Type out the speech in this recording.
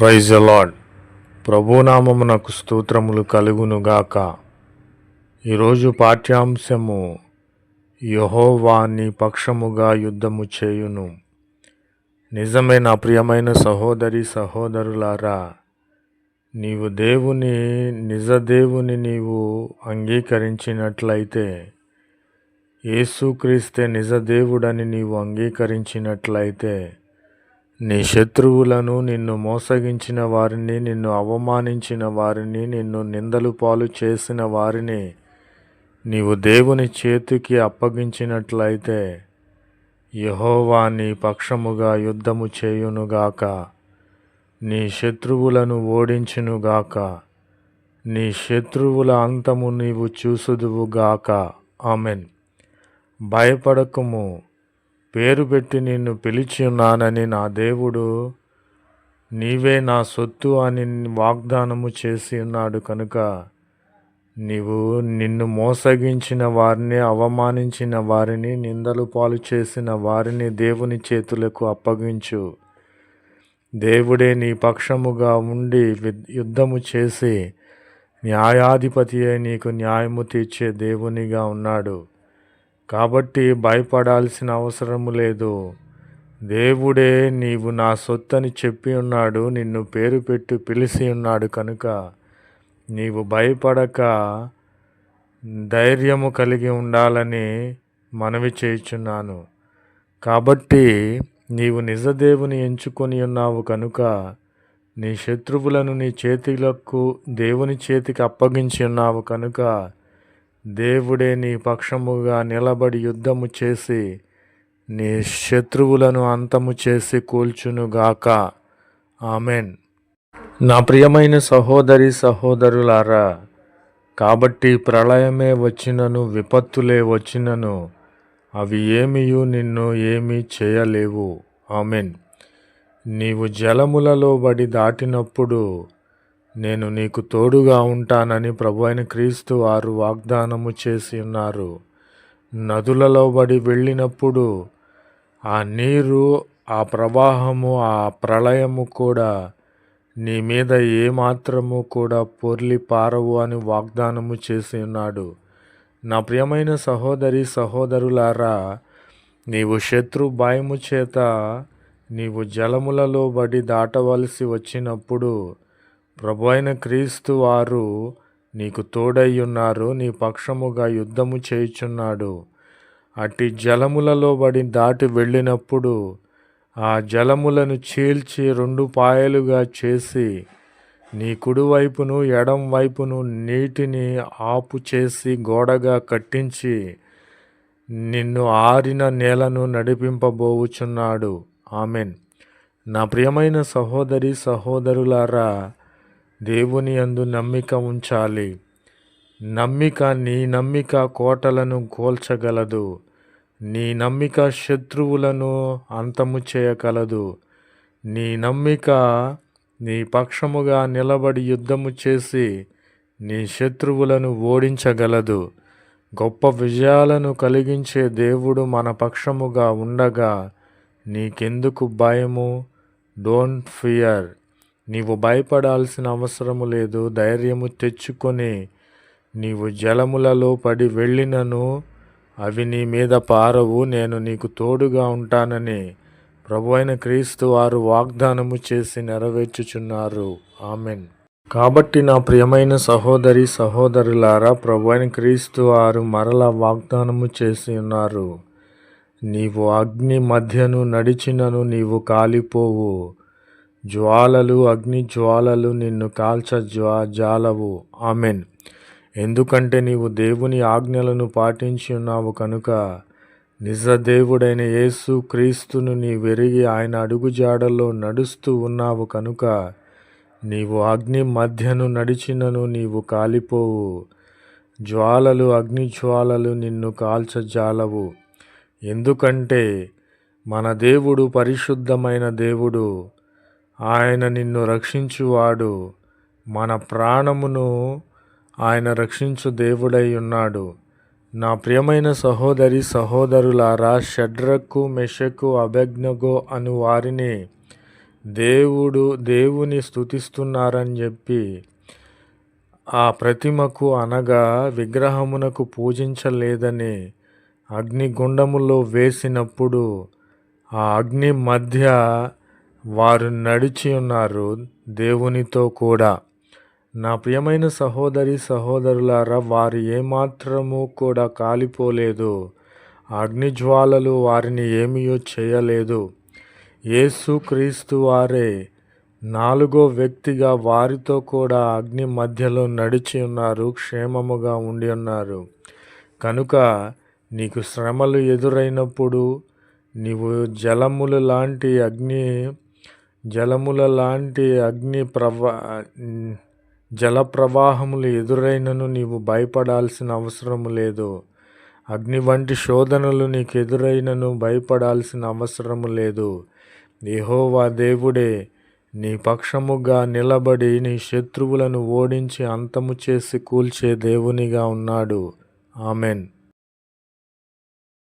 Praise అలాడ్ ప్రభునామమునకు స్తోత్రములు కలుగునుగాక. ఈరోజు పాఠ్యాంశము యహోవాని పక్షముగా యుద్ధము చేయును. నిజమైన ప్రియమైన సహోదరి సహోదరులారా నీవు దేవుని నిజ దేవుని నీవు అంగీకరించినట్లయితే యేసుక్రీస్తే నిజ దేవుడని నీవు అంగీకరించినట్లయితే నీ శత్రువులను నిన్ను మోసగించిన వారిని నిన్ను అవమానించిన వారిని నిన్ను నిందలు పాలు చేసిన వారిని నీవు దేవుని చేతికి అప్పగించినట్లయితే యహోవా నీ పక్షముగా యుద్ధము చేయునుగాక. నీ శత్రువులను ఓడించునుగాక. నీ శత్రువుల అంతము నీవు చూసుదువుగాక. ఆమెన్. భయపడకము. పేరు పెట్టి నిన్ను పిలిచి ఉన్నానని నా దేవుడు నీవే నా సొత్తు అని వాగ్దానము చేసి ఉన్నాడు కనుక నీవు నిన్ను మోసగించిన వారిని అవమానించిన వారిని నిందలు పాలు చేసిన వారిని దేవుని చేతులకు అప్పగించు. దేవుడే నీ పక్షముగా ఉండి యుద్ధము చేసి న్యాయాధిపతి నీకు న్యాయము తీర్చే దేవునిగా ఉన్నాడు. కాబట్టి భయపడాల్సిన అవసరము లేదు. దేవుడే నీవు నా సొత్తని చెప్పి ఉన్నాడు నిన్ను పేరు పెట్టి పిలిచి ఉన్నాడు కనుక నీవు భయపడక ధైర్యము కలిగి ఉండాలని మనవి చేయుచున్నాను. కాబట్టి నీవు నిజదేవుని ఎంచుకొని ఉన్నావు కనుక నీ శత్రువులను నీ చేతులకు దేవుని చేతికి అప్పగించి ఉన్నావు కనుక దేవుడే నీ పక్షముగా నిలబడి యుద్ధము చేసి నీ శత్రువులను అంతము చేసి కూల్చునుగాక. ఆమెన్. నా ప్రియమైన సహోదరి సహోదరులారా కాబట్టి ప్రళయమే వచ్చినను విపత్తులే వచ్చినను అవి ఏమియు నిన్ను ఏమీ చేయలేవు. ఆమెన్. నీవు జలములలో బడి దాటినప్పుడు నేను నీకు తోడుగా ఉంటానని ప్రభు అయిన క్రీస్తు వారు వాగ్దానము చేసి ఉన్నారు. నదులలో బడి వెళ్ళినప్పుడు ఆ నీరు ఆ ప్రవాహము ఆ ప్రళయము కూడా నీ మీద ఏమాత్రము కూడా పొర్లి పారవు అని వాగ్దానము చేసి ఉన్నాడు. నా ప్రియమైన సహోదరి సహోదరులారా నీవు శత్రు భయము చేత నీవు జలములలో బడి దాటవలసి వచ్చినప్పుడు ప్రభు అయిన క్రీస్తు వారు నీకు తోడై ఉన్నారు నీ పక్షముగా యుద్ధము చేయుచున్నాడు. అట్టి జలములలో బడి దాటి వెళ్ళినప్పుడు ఆ జలములను చీల్చి రెండు పాయలుగా చేసి నీ కుడివైపును ఎడం వైపును నీటిని ఆపు చేసి గోడగా కట్టించి నిన్ను ఆరిన నేలను నడిపింపబోవుచున్నాడు. ఆమెన్. నా ప్రియమైన సహోదరి సహోదరులారా దేవుని అందు నమ్మిక ఉంచాలి. నమ్మిక నీ నమ్మిక కోటలను కోల్చగలదు. నీ నమ్మిక శత్రువులను అంతము చేయగలదు. నీ నమ్మిక నీ పక్షముగా నిలబడి యుద్ధము చేసి నీ శత్రువులను ఓడించగలదు. గొప్ప విజయాలను కలిగించే దేవుడు మన పక్షముగా ఉండగా నీకెందుకు భయము? డోంట్ ఫియర్ నీవు భయపడాల్సిన అవసరము లేదు ధైర్యము తెచ్చుకొని నీవు జలములలో పడి వెళ్ళినను అవి నీ మీద పారవు నేను నీకు తోడుగా ఉంటానని ప్రభు అయిన క్రీస్తు వారు వాగ్దానము చేసి నెరవేర్చుచున్నారు. ఆమెన్. కాబట్టి నా ప్రియమైన సహోదరి సహోదరులారా ప్రభు అయిన క్రీస్తు వారు మరలా వాగ్దానము చేసి ఉన్నారు. నీవు అగ్ని మధ్యను నడిచినను నీవు కాలిపోవు. జ్వాలలు అగ్ని జ్వాలలు నిన్ను కాల్చ జ్వా జాలవు. ఆమెన్. ఎందుకంటే నీవు దేవుని ఆజ్ఞలను పాటించి ఉన్నావు కనుక నిజ దేవుడైన యేసు క్రీస్తును నీ వెరిగి ఆయన అడుగుజాడల్లో నడుస్తూ ఉన్నావు కనుక నీవు అగ్ని మధ్యను నడిచినను నీవు కాలిపోవు. జ్వాలలు అగ్ని జ్వాలలు నిన్ను కాల్చజాలవు ఎందుకంటే మన దేవుడు పరిశుద్ధమైన దేవుడు. ఆయన నిన్ను రక్షించువాడు. మన ప్రాణమును ఆయన రక్షించు దేవుడై ఉన్నాడు. నా ప్రియమైన సహోదరి సహోదరులారా షడ్రకు మెషకు అభజ్ఞగో అను వారిని దేవుడు దేవుని స్తుతిస్తున్నారని చెప్పి ఆ ప్రతిమకు అనగా విగ్రహమునకు పూజించలేదని అగ్నిగుండములో వేసినప్పుడు ఆ అగ్ని మధ్య వారు నడిచి ఉన్నారు దేవునితో కూడా. నా ప్రియమైన సహోదరి సహోదరులారా వారు ఏమాత్రము కూడా కాలిపోలేదు. అగ్నిజ్వాలలు వారిని ఏమీయో చేయలేదు. యేసు క్రీస్తు వారే నాలుగో వ్యక్తిగా వారితో కూడా అగ్ని మధ్యలో నడిచి ఉన్నారు క్షేమముగా ఉండి ఉన్నారు. కనుక నీకు శ్రమలు ఎదురైనప్పుడు నీవు జలములు లాంటి అగ్ని జలముల లాంటి అగ్ని ప్రవా జల ప్రవాహములు ఎదురైనను నీవు భయపడాల్సిన అవసరం లేదు. అగ్ని వంటి శోధనలు నీకు ఎదురైనను భయపడాల్సిన అవసరం లేదు. యెహోవా దేవుడే నీ పక్షముగా నిలబడి నీ శత్రువులను ఓడించి అంతము చేసి కూల్చే దేవునిగా ఉన్నాడు. ఆమెన్.